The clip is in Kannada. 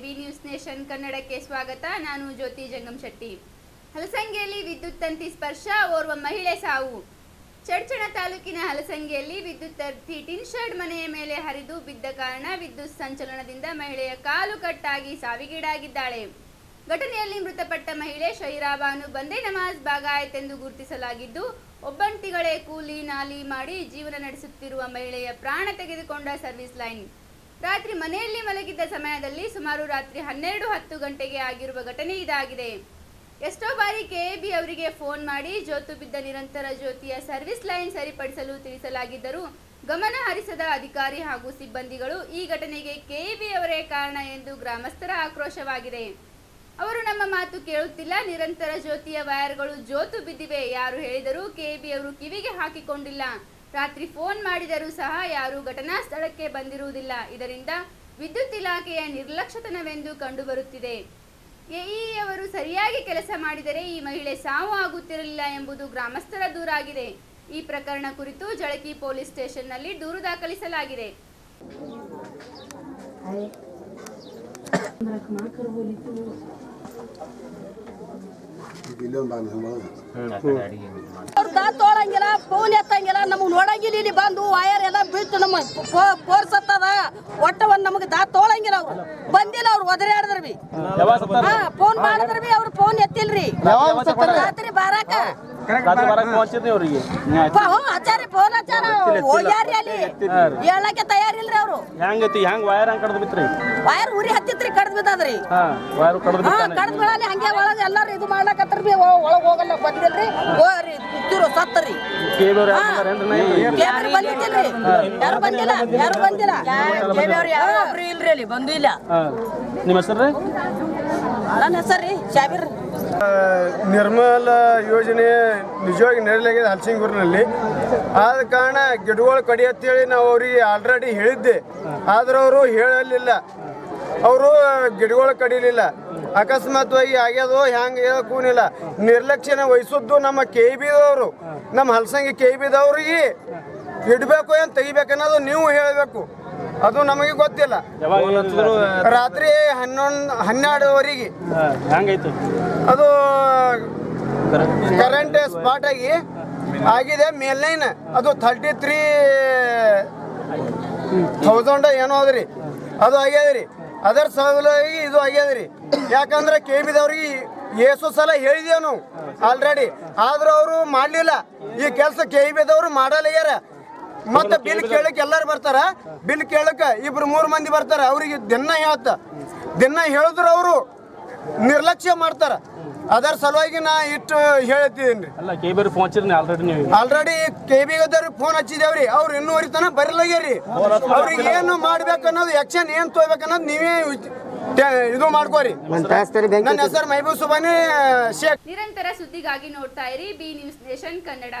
ಬಿ ನ್ಯೂಸ್ ನೇಷನ್ ಕನ್ನಡಕ್ಕೆ ಸ್ವಾಗತ ನಾನು ಜ್ಯೋತಿ ಜಂಗಮ್ ಶೆಟ್ಟಿ ಹಲಸಂಗಿಯಲ್ಲಿ ವಿದ್ಯುತ್ ತಂತಿ ಸ್ಪರ್ಶ ಓರ್ವ ಮಹಿಳೆ ಸಾವು ಚಡ್ಚಣ ತಾಲೂಕಿನ ಹಲಸಂಗಿಯಲ್ಲಿ ವಿದ್ಯುತ್ ತಂತಿ ಟಿನ್ ಶೆಡ್ ಮನೆಯ ಮೇಲೆ ಹರಿದು ಬಿದ್ದ ಕಾರಣ ವಿದ್ಯುತ್ ಸಂಚಲನದಿಂದ ಮಹಿಳೆಯ ಕಾಲು ಕಟ್ಟಾಗಿ ಸಾವಿಗೀಡಾಗಿದ್ದಾಳೆ ಘಟನೆಯಲ್ಲಿ ಮೃತಪಟ್ಟ ಮಹಿಳೆ ಶೈರಾಬಾನು ಬಂದೇ ನಮಾಜ್ ಭಾಗಾಯತೆಂದು ಗುರುತಿಸಲಾಗಿದ್ದು ಒಬ್ಬಂಟಿಗಳೇ ಕೂಲಿ ನಾಲಿ ಮಾಡಿ ಜೀವನ ನಡೆಸುತ್ತಿರುವ ಮಹಿಳೆಯ ಪ್ರಾಣ ತೆಗೆದುಕೊಂಡ ಸರ್ವಿಸ್ ಲೈನ್ ರಾತ್ರಿ ಮನೆಯಲ್ಲಿ ಮಲಗಿದ್ದ ಸಮಯದಲ್ಲಿ ಸುಮಾರು ರಾತ್ರಿ ಹನ್ನೆರಡು ಹತ್ತು ಗಂಟೆಗೆ ಆಗಿರುವ ಘಟನೆ ಇದಾಗಿದೆ. ಎಷ್ಟೋ ಬಾರಿ ಕೆಎಬಿ ಅವರಿಗೆ ಫೋನ್ ಮಾಡಿ ಜೋತು ಬಿದ್ದ ನಿರಂತರ ಜ್ಯೋತಿಯ ಸರ್ವಿಸ್ ಲೈನ್ ಸರಿಪಡಿಸಲು ತಿಳಿಸಲಾಗಿದ್ದರೂ ಗಮನ ಹರಿಸದ ಅಧಿಕಾರಿ ಹಾಗೂ ಸಿಬ್ಬಂದಿಗಳು ಈ ಘಟನೆಗೆ ಕೆಎಬಿ ಅವರೇ ಕಾರಣ ಎಂದು ಗ್ರಾಮಸ್ಥರ ಆಕ್ರೋಶವಾಗಿದೆ. ಅವರು ನಮ್ಮ ಮಾತು ಕೇಳುತ್ತಿಲ್ಲ, ನಿರಂತರ ಜ್ಯೋತಿಯ ವೈರ್ಗಳು ಜೋತು ಬಿದ್ದಿವೆ, ಯಾರು ಹೇಳಿದರೂ ಕೆಬಿ ಅವರು ಕಿವಿಗೆ ಹಾಕಿಕೊಂಡಿಲ್ಲ. ರಾತ್ರಿ ಫೋನ್ ಮಾಡಿದರೂ ಸಹ ಯಾರು ಘಟನಾ ಸ್ಥಳಕ್ಕೆ ಬಂದಿರುವುದಿಲ್ಲ. ಇದರಿಂದ ವಿದ್ಯುತ್ ಇಲಾಖೆಯ ನಿರ್ಲಕ್ಷ್ಯತನವೆಂದು ಕಂಡುಬರುತ್ತಿದೆ. ಎಇ ಅವರು ಸರಿಯಾಗಿ ಕೆಲಸ ಮಾಡಿದರೆ ಈ ಮಹಿಳೆ ಸಾವು ಆಗುತ್ತಿರಲಿಲ್ಲ ಎಂಬುದು ಗ್ರಾಮಸ್ಥರ ದೂರಾಗಿದೆ. ಈ ಪ್ರಕರಣ ಕುರಿತು ಜಳಕಿ ಪೊಲೀಸ್ ಸ್ಟೇಷನ್ನಲ್ಲಿ ದೂರು ದಾಖಲಿಸಲಾಗಿದೆ. ಅವ್ರ ದಾ ತೊಳಂಗಿಲ್ಲ ಫೋನ್ ಎತ್ತಂಗಿಲ್ಲ ನಮಗ್ ನೋಡಂಗಿಲ್ಲ ಇಲ್ಲಿ ಬಂದು ವಯರ್ ಎಲ್ಲ ಬೀಳ್ತು ನಮ್ಮ ಪೋರ್ಸತ್ತದ. ಹತ್ತದ ನಮಗೆ ಒಂದ್ ನಮಗ್ ದಾತ್ ತೊಳಂಗಿಲ್ಲ ಅವ್ರು. ಬಂದಿಲ್ಲ ಅವ್ರು ಒದರಾಡಿದ್ರ ಬಿ. ಹಾ ಫೋನ್ ಮಾಡಿದ್ರ ಬಿ ಅವ್ರು ಫೋನ್ ಎತ್ತಿಲ್ರಿ. ರಾತ್ರಿ ಪਹੁಂಚಿದ್ರಿ ಅವ್ರಿಗೆ. ಫೋನ್ ಹೋಗ್ಯಾರಿ ಅಲ್ಲಿ. ಹೇಳಕ್ಕೆ ತಯಾರಿಲ್ರಿ ಅವರು. ಹೆಂಗೈತಿ ಹೆಂಗ್ ವಯರ್ ಹಂಗ್ ಕಡ್ದು ಬಿತ್ರಿ? ವಯರ್ ಉರಿ ಹತ್ತಿತ್ರಿ ಕಡ್ದ್ ಬಿದ್ದದ್ರಿ ಹಾ ವಯರ್ ಕಡ್ದು ಹಾ ಹಂಗೆ ಒಳಗೆ ಎಲ್ಲಾರು ಇದು ಬಿ ಒಳಗೆ ಹೋಗಲ್ಲ ಬಂದಿಲ್ರಿ. ಸತ್ತರಿ. ಯಾರು ಬಂದಿಲ್ಲ ಯಾರು ಬಂದಿಲ್ಲ. ಯಾರು ಇಲ್ರಿ ಅಲ್ಲಿ ಬಂದು ಇಲ್ಲ. ನಿಮ್ಮ ಹೆಸರು ನನ್ನ ಹೆಸರು ರೀ ಶಾಬೀರ್. ನಿರ್ಮಲ ಯೋಜನೆ ನಿಜವಾಗಿ ನೆರಲಾಗಿದೆ ಹಲಸಿಂಗೂರಿನಲ್ಲಿ ಆದ ಕಾರಣ ಗಿಡಗಳು ಕಡಿ ಅಂತೇಳಿ ನಾವು ಅವರಿಗೆ ಆಲ್ರೆಡಿ ಹೇಳಿದ್ದೆ. ಆದ್ರೆ ಅವರು ಹೇಳಲಿಲ್ಲ. ಅವರು ಗಿಡಗಳು ಕಡಿಲಿಲ್ಲ. ಅಕಸ್ಮಾತ್ವಾಗಿ ಆಗ್ಯದೋ ಹ್ಯಾಂಗೆ ಕೂನಿಲ್ಲ. ನಿರ್ಲಕ್ಷ್ಯನ ವಹಿಸಿದ್ದು ನಮ್ಮ ಕೆ ಬಿದವರು ನಮ್ಮ ಹಲಸಂಗಿ ಕೆ ಬಿದವ್ರಿಗೆ ಇಡಬೇಕು ಏನು ತೆಗಿಬೇಕು ಅನ್ನೋದು ನೀವು ಹೇಳಬೇಕು. ಅದು ನಮಗೆ ಗೊತ್ತಿಲ್ಲ. ರಾತ್ರಿ ಹನ್ನೊಂದು ಹನ್ನೆರಡುವರೆಗೆ. ಅದು ಕರೆಂಟ್ ಸ್ಪಾಟ್ ಆಗಿ ಆಗಿದೆ ಮೇಲ್ನೈನ್. ಅದು ಥರ್ಟಿ ತ್ರೀ ಥೌಸಂಡ್ ಏನೋ ಅದ್ರಿ ಅದು ಆಗ್ಯದ್ರಿ ಅದರ ಸಲುವಾಗಿ ಇದು ಆಗ್ಯದ್ರಿ ಯಾಕಂದ್ರೆ ಕೆ ಬಿದವ್ರಿಗೆ ಏಸು ಸಲ ಹೇಳಿದೇವು ನಾವು ಆಲ್ರೆಡಿ ಆದ್ರೂ ಅವರು ಮಾಡಲಿಲ್ಲ. ಈ ಕೆಲಸ ಕೆ ಬಿದವ್ರು ಮಾಡಲಾಗ್ಯಾರ ಮತ್ತೆ ಬಿಲ್ ಕೇಳಕ್ ಎಲ್ಲಾರು ಬರ್ತಾರ? ಬಿಲ್ ಕೇಳಕ್ ಇಬ್ರು ಮೂರು ಮಂದಿ ಬರ್ತಾರ? ಅವ್ರಿಗೆ ದಿನ ಹೇಳ್ತ. ದಿನ ಹೇಳಿದ್ರು ಅವರು ನಿರ್ಲಕ್ಷ್ಯ ಮಾಡ್ತಾರ. ಅದರ ಸಲುವಾಗಿ ನಾ ಇಟ್ಟು ಹೇಳ್ತಿದ್ದೀನಿ. ಅಲ್ಲ ಪਹੁಂಚಿದ್ರಿ ಆಲ್ರೆಡಿ ನೀವು ಆಲ್ರೆಡಿ ಫೋನ್ ಹಚ್ಚಿದೇವ್ರಿ. ಅವ್ರು ಇನ್ನೂವರೆ ತನ ಬರಲಾಗ್ಯಾರಿ. ಅವ್ರಿಗೆ ಏನು ಮಾಡ್ಬೇಕು ಅನ್ನೋದು ಆಕ್ಷನ್ ಏನ್ ತೋಯ್ಬೇಕು ಅನ್ನೋದು ನೀವೇ ಇದು ಮಾಡ್ಕೋರಿ. ನನ್ನ ಹೆಸರು ಮೈಬೂಬ್ ಸುಬಾನಿ ಶೇಖ್. ನಿರಂತರ ಸುದ್ದಿಗಾಗಿ ನೋಡ್ತಾ ಇರಿ. B news nation Kannada.